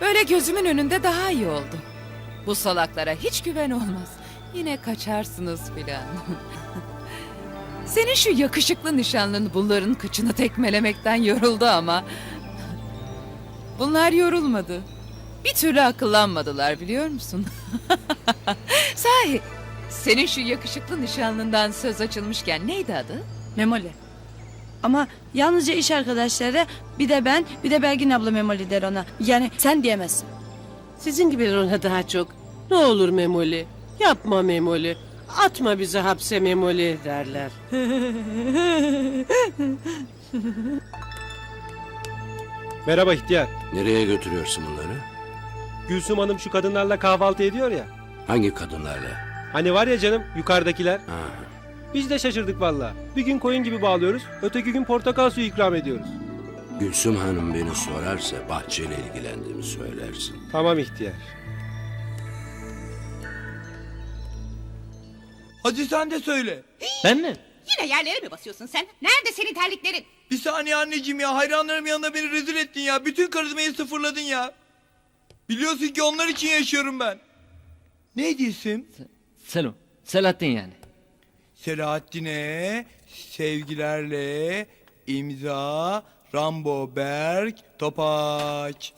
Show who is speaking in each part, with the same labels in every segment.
Speaker 1: Böyle gözümün önünde daha iyi oldu. Bu salaklara hiç güven olmaz. Yine kaçarsınız filan. Senin şu yakışıklı nişanlın bunların kıçını tekmelemekten yoruldu ama... Bunlar yorulmadı. Bir türlü akıllanmadılar biliyor musun? Sahi, senin şu yakışıklı nişanlından söz açılmışken neydi adı?
Speaker 2: Memoli. Ama yalnızca iş arkadaşları bir de ben bir de Belgin abla Memoli der ona. Yani sen diyemezsin.
Speaker 3: Sizin gibiler ona daha çok. Ne olur Memoli. Yapma Memoli. Atma bizi hapse Memoli derler.
Speaker 4: Merhaba ihtiyar.
Speaker 5: Nereye götürüyorsun bunları?
Speaker 4: Gülsüm Hanım şu kadınlarla kahvaltı ediyor ya.
Speaker 5: Hangi kadınlarla?
Speaker 4: Hani var ya canım yukarıdakiler.
Speaker 5: Ha,
Speaker 4: Biz de şaşırdık valla. Bir gün koyun gibi bağlıyoruz. Öteki gün portakal suyu ikram ediyoruz.
Speaker 5: Gülsüm Hanım beni sorarsa bahçeyle ilgilendiğimi söylersin.
Speaker 4: Tamam ihtiyar.
Speaker 6: Hadi sen de söyle.
Speaker 7: Ben mi?
Speaker 8: Yine yerlere mi basıyorsun sen? Nerede senin terliklerin?
Speaker 6: Bir saniye anneciğim ya hayranlarım yanında beni rezil ettin ya. Bütün karizmayı sıfırladın ya. Biliyorsun ki onlar için yaşıyorum ben. Neydi isim?
Speaker 7: Selo. Selahattin yani.
Speaker 6: Selahattin'e sevgilerle imza Rambo Berk Topaç.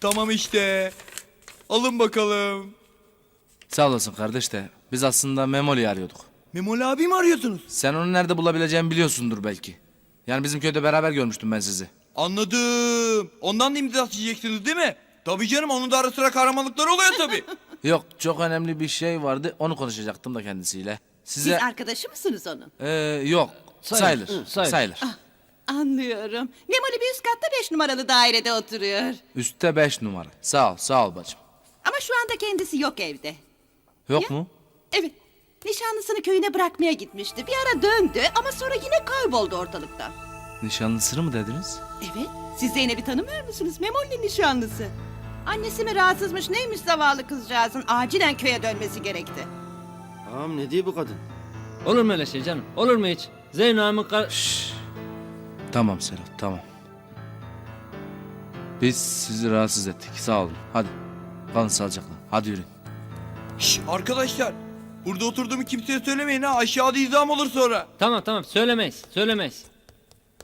Speaker 6: Tamam işte. Alın bakalım.
Speaker 9: Sağ olasın kardeş de biz aslında Memoli'yi arıyorduk.
Speaker 6: Memoli abi mi arıyorsunuz?
Speaker 9: Sen onu nerede bulabileceğimi biliyorsundur belki. Yani bizim köyde beraber görmüştüm ben sizi.
Speaker 6: Anladım. Ondan da imza isteyeceksiniz değil mi? Tabii canım onun da ara sıra kahramanlıkları oluyor tabii.
Speaker 9: Yok çok önemli bir şey vardı onu konuşacaktım da kendisiyle.
Speaker 8: Siz
Speaker 9: Size
Speaker 8: arkadaşı mısınız onun?
Speaker 9: Ee, yok sayılır
Speaker 7: Sayılır,
Speaker 9: sayılır.
Speaker 7: sayılır.
Speaker 8: Anlıyorum. Memoli bir üst katta beş numaralı dairede oturuyor.
Speaker 9: Üstte beş numara. Sağ ol sağ ol bacım.
Speaker 8: Ama şu anda kendisi yok evde.
Speaker 9: Yok
Speaker 8: Ya?
Speaker 9: mu?
Speaker 8: Evet. Nişanlısını köyüne bırakmaya gitmişti. Bir ara döndü ama sonra yine kayboldu ortalıktan.
Speaker 9: Nişanlısını mı dediniz?
Speaker 8: Evet. Siz Zeynep'i tanımıyor musunuz? Memoli'nin nişanlısı. Annesi mi rahatsızmış neymiş zavallı kızcağızın acilen köye dönmesi gerekti.
Speaker 10: Ağam ne diyor bu kadın?
Speaker 7: Olur mu öyle şey canım? Olur mu hiç? Zeyno Ağam'ın kar...
Speaker 9: Şşş. Tamam Serhat tamam. Biz sizi rahatsız ettik sağ olun. Hadi kalın sağlıcakla. Hadi yürüyün.
Speaker 6: Şş, arkadaşlar. Burada oturduğumu kimseye söylemeyin ha. Aşağıda izam olur sonra.
Speaker 7: Tamam tamam söylemeyiz. Söylemeyiz.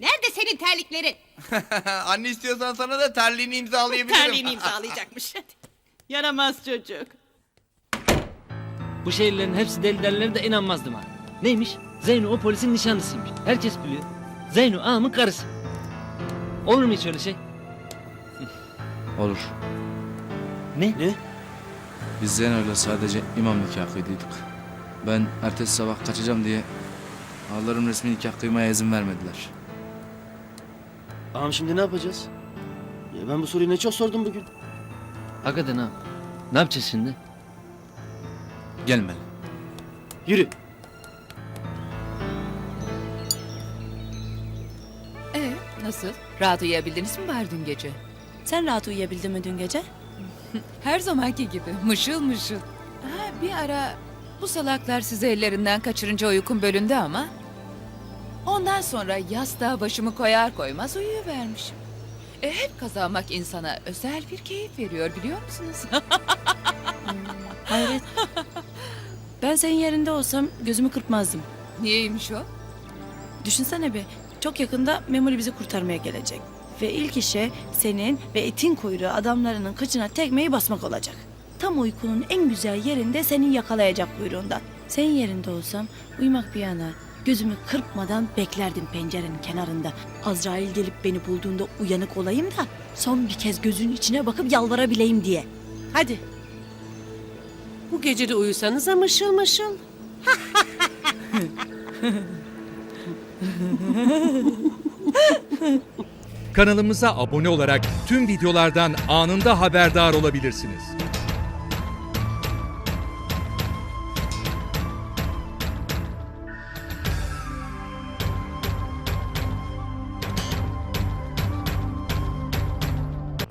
Speaker 8: Nerede senin terliklerin?
Speaker 6: Anne istiyorsan sana da terliğini imzalayabilirim.
Speaker 8: Terliğini imzalayacakmış. Yaramaz çocuk.
Speaker 7: Bu şehirlerin hepsi deli delileri de inanmazdım ha. Neymiş? Zeyno o polisin nişanlısıymış. Herkes biliyor. Zeyno Ağam'ın karısı. Olur mu hiç öyle şey?
Speaker 9: Olur.
Speaker 7: Ne?
Speaker 10: Ne?
Speaker 9: Biz Zeno'yla sadece imam nikahı kıydıydık. Ben ertesi sabah kaçacağım diye ağalarım resmi nikah kıymaya izin vermediler.
Speaker 10: Ağam şimdi ne yapacağız? Ya ben bu soruyu ne çok sordum bugün.
Speaker 7: Hakikaten ha. Ne yapacağız şimdi?
Speaker 9: Gelmeli.
Speaker 10: Yürü.
Speaker 1: Ee, nasıl? Rahat uyuyabildiniz mi bari dün gece?
Speaker 2: Sen rahat uyuyabildin mi dün gece?
Speaker 1: Her zamanki gibi mışıl mışıl. Ha, bir ara bu salaklar sizi ellerinden kaçırınca uykum bölündü ama... Ondan sonra yastığa başımı koyar koymaz uyuyuvermişim. E, hep kazanmak insana özel bir keyif veriyor biliyor musunuz?
Speaker 2: Hayret. Ben senin yerinde olsam gözümü kırpmazdım.
Speaker 1: Niyeymiş o?
Speaker 2: Düşünsene bir. Çok yakında Memoli bizi kurtarmaya gelecek. Ve ilk işe senin ve etin kuyruğu adamlarının kıçına tekmeyi basmak olacak. Tam uykunun en güzel yerinde senin yakalayacak kuyruğundan. Senin yerinde olsam uyumak bir yana gözümü kırpmadan beklerdim pencerenin kenarında. Azrail gelip beni bulduğunda uyanık olayım da son bir kez gözünün içine bakıp yalvarabileyim diye. Hadi
Speaker 3: Bu gece de uyusanıza mışıl mışıl.
Speaker 11: Kanalımıza abone olarak tüm videolardan anında haberdar olabilirsiniz.